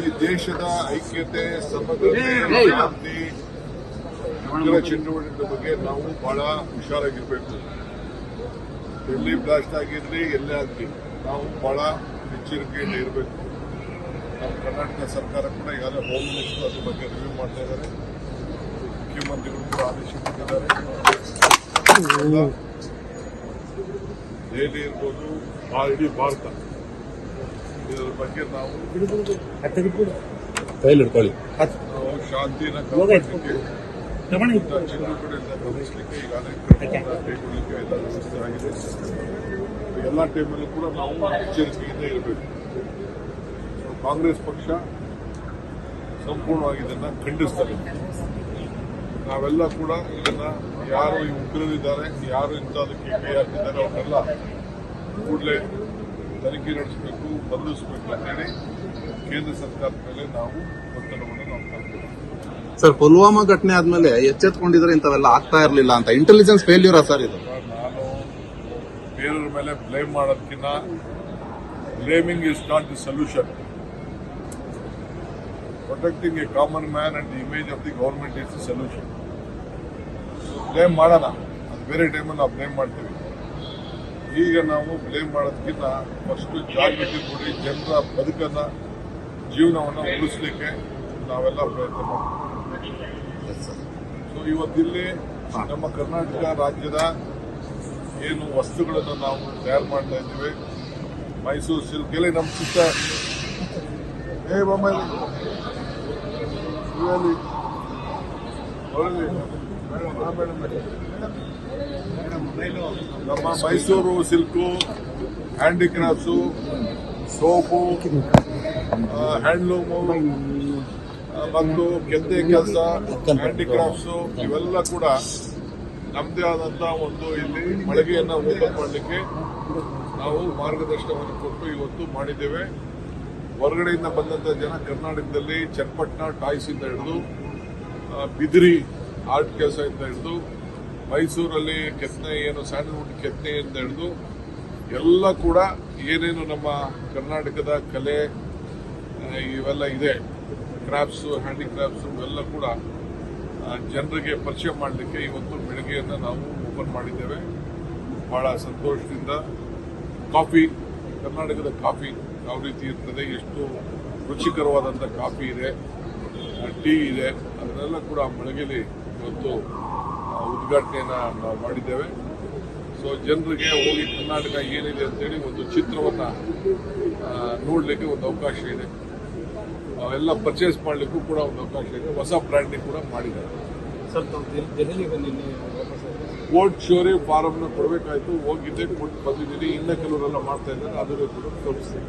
ಈ ದೇಶದ ಐಕ್ಯತೆ ಸಮಗ್ರತೆ ಶಾಂತಿ ಉಗ್ರ ಚಟುವಟಿಕೆ ಬಗ್ಗೆ ನಾವು ಬಹಳ ಹುಷಾರಾಗಿರ್ಬೇಕು. ಎಲ್ಲಿ ಬ್ಲಾಸ್ಟ್ ಆಗಿರ್ಲಿ ಎಲ್ಲೇ ಆಗಲಿ ನಾವು ಬಹಳ ಎಚ್ಚರಿಕೆಯಿಂದ ಇರಬೇಕು. ನಮ್ಮ ಕರ್ನಾಟಕ ಸರ್ಕಾರ ಕೂಡ ಈಗಾಗಲೇ ಹೋಮ್ ಮಿನಿಸ್ಟರ್ ಅದ್ರ ಬಗ್ಗೆ ರಿವ್ಯೂ ಮಾಡ್ತಾ ಇದ್ದಾರೆ. ಮುಖ್ಯಮಂತ್ರಿಗಳು ಕೂಡ ಆದೇಶ ಕೊಟ್ಟಿದ್ದಾರೆ ಎಲ್ಲ ದೆಹಲಿ ಇರ್ಬೋದು ಆ ಇಡೀ ಭಾರತ. ಬಗ್ಗೆ ನಾವು ಕೈಲಿ ಹಿಡ್ಕೊಳ್ಳಿ ಶಾಂತಿನ ಕಾಪಾಡಲಿಕ್ಕೆ ಎಲ್ಲ ವ್ಯವಸ್ಥೆ ಆಗಿದೆ ಎಲ್ಲ ಟೈಮಲ್ಲೂ ಕೂಡ ನಾವು ಎಚ್ಚರಿಕೆಯಿಂದ ಇರಬೇಕು ಕಾಂಗ್ರೆಸ್ ಪಕ್ಷ ಸಂಪೂರ್ಣವಾಗಿ ಇದನ್ನ ಖಂಡಿಸ್ತಾರೆ ನಾವೆಲ್ಲ ಕೂಡ ಇದನ್ನ ಯಾರು ಈ ಉಗ್ರರಿದ್ದಾರೆ ಯಾರು ಇಂಥದಕ್ಕೆ ಕೈ ಹಾಕಿದ್ದಾರೆ ಅವರೆಲ್ಲ ಕೂಡಲೇ ತನಿಖೆ ನಡೆಸಬೇಕು ಬಂಧಿಸಬೇಕು ಅಂತೇಳಿ ಕೇಂದ್ರ ಸರ್ಕಾರದ ಮೇಲೆ ನಾವು ಒತ್ತಡವನ್ನು ನಾವು ತರ್ತೇವೆ ಸರ್ ಪುಲ್ವಾಮಾ ಘಟನೆ ಆದ್ಮೇಲೆ ಎಚ್ಚೆತ್ಕೊಂಡಿದ್ರೆ ಇಂಥವೆಲ್ಲ ಆಗ್ತಾ ಇರಲಿಲ್ಲ ಅಂತ. ಇಂಟೆಲಿಜೆನ್ಸ್ ಫೇಲ್ಯೂರಾ ಸರ್ ಇದು? ನಾನು ಬೇರೆಯವ್ರ ಮೇಲೆ ಬ್ಲೇಮ್ ಮಾಡೋದಕ್ಕಿಂತ blaming is not the solution protecting a common man and the image of the government is the solution blame ಮಾಡೋಣ. ಅದು ಬೇರೆ ಟೈಮಲ್ಲಿ ನಾವು ಬ್ಲೇಮ್ ಮಾಡ್ತೀವಿ. ಈಗ ನಾವು ಬ್ಲೇಮ್ ಮಾಡೋದಕ್ಕಿಂತ ಫಸ್ಟ್ ಜಾಗೃತಿ ಕೊಡಿ ಜನರ ಬದುಕನ್ನ, ಜೀವನವನ್ನು ಉಳಿಸ್ಲಿಕ್ಕೆ ನಾವೆಲ್ಲ ಪ್ರಯತ್ನ ಮಾಡ್ತೀವಿ. ಸೊ ಇವತ್ತಿಲ್ಲಿ ನಮ್ಮ ಕರ್ನಾಟಕ ರಾಜ್ಯದ ಏನು ವಸ್ತುಗಳನ್ನು ನಾವು ತಯಾರು ಮಾಡ್ತಾ ಇದ್ದೀವಿ. ಮೈಸೂರು ಸಿಲ್ಕ್ ಎಲ್ಲಿ ನಮ್ಮ ಸುತ್ತ ಏ, ಬೊಮ್ಮಾಯಿ. ನಮ್ಮ Mysore silk, handicrafts, soap handloom ಮತ್ತು ಕೆತ್ತೆ ಕೆಲಸ, ಹ್ಯಾಂಡಿಕ್ರಾಫ್ಟ್ಸು, ಇವೆಲ್ಲ ಕೂಡ ನಮ್ಮದೇ ಆದಂತ ಒಂದು ಇಲ್ಲಿ ಮಳಿಗೆಯನ್ನು ಓಪನ್ ಮಾಡಲಿಕ್ಕೆ ನಾವು ಮಾರ್ಗದರ್ಶನವನ್ನು ಕೊಟ್ಟು ಇವತ್ತು ಮಾಡಿದ್ದೇವೆ. ಹೊರಗಡೆಯಿಂದ ಬಂದಂತ ಜನ ಕರ್ನಾಟಕದಲ್ಲಿ ಚನ್ನಪಟ್ಟಣ ಟಾಯ್ಸಿಂದ ಹಿಡಿದು ಬಿದಿರಿ ಆರ್ಟ್ ಕೆಲಸ ಇಂದ ಹಿಡಿದು ಮೈಸೂರಲ್ಲಿ ಕೆತ್ತನೆ ಏನು ಸ್ಯಾಂಡಲ್ವುಡ್ ಕೆತ್ತನೆಯಿಂದ ಹಿಡಿದು ಎಲ್ಲ ಕೂಡ ಏನೇನು ನಮ್ಮ ಕರ್ನಾಟಕದ ಕಲೆ ಇವೆಲ್ಲ ಇದೆ. ಕ್ರಾಫ್ಟ್ಸು ಹ್ಯಾಂಡಿಕ್ರಾಫ್ಟ್ಸು ಇವೆಲ್ಲ ಕೂಡ ಜನರಿಗೆ ಪರಿಚಯ ಮಾಡಲಿಕ್ಕೆ ಇವತ್ತು ಬೆಳಗ್ಗೆಯನ್ನು ನಾವು ಓಪನ್ ಮಾಡಿದ್ದೇವೆ. ಬಹಳ ಸಂತೋಷದಿಂದ. ಕಾಫಿ ಕರ್ನಾಟಕದ ಕಾಫಿ ಯಾವ ರೀತಿ ಇರ್ತದೆ, ಎಷ್ಟು ರುಚಿಕರವಾದಂಥ ಕಾಫಿ ಇದೆ ಟೀ ಇದೆ, ಅದನ್ನೆಲ್ಲ ಕೂಡ ಬೆಳಗ್ಗೆಲಿ ಇವತ್ತು ಉದ್ಘಾಟನೆಯನ್ನು ಮಾಡಿದ್ದೇವೆ. ಸೊ ಜನರಿಗೆ ಹೋಗಿ ಕರ್ನಾಟಕ ಏನಿದೆ ಅಂತೇಳಿ ಒಂದು ಚಿತ್ರವನ್ನ ನೋಡಲಿಕ್ಕೆ ಒಂದು ಅವಕಾಶ ಇದೆ. ಅವೆಲ್ಲ ಪರ್ಚೇಸ್ ಮಾಡಲಿಕ್ಕೂ ಕೂಡ ಒಂದು ಅವಕಾಶ ಇದೆ. ಹೊಸ ಬ್ರ್ಯಾಂಡಿಂಗ್ ಕೂಡ ಮಾಡಿದ್ದಾರೆ. ಕೋರ್ಟ್ ಶೋರಿ ಫಾರಮ್ನ ಕೊಡಬೇಕಾಯ್ತು. ಹೋಗಿದ್ದೆ ಕೊಟ್ಟು ಬಂದಿದ್ದೀನಿ. ಇನ್ನ ಕೆಲವರೆಲ್ಲ ಮಾಡ್ತಾ ಇದ್ದಾರೆ. ಅದನ್ನು ಕೂಡ ತೋರಿಸ್ತೀನಿ.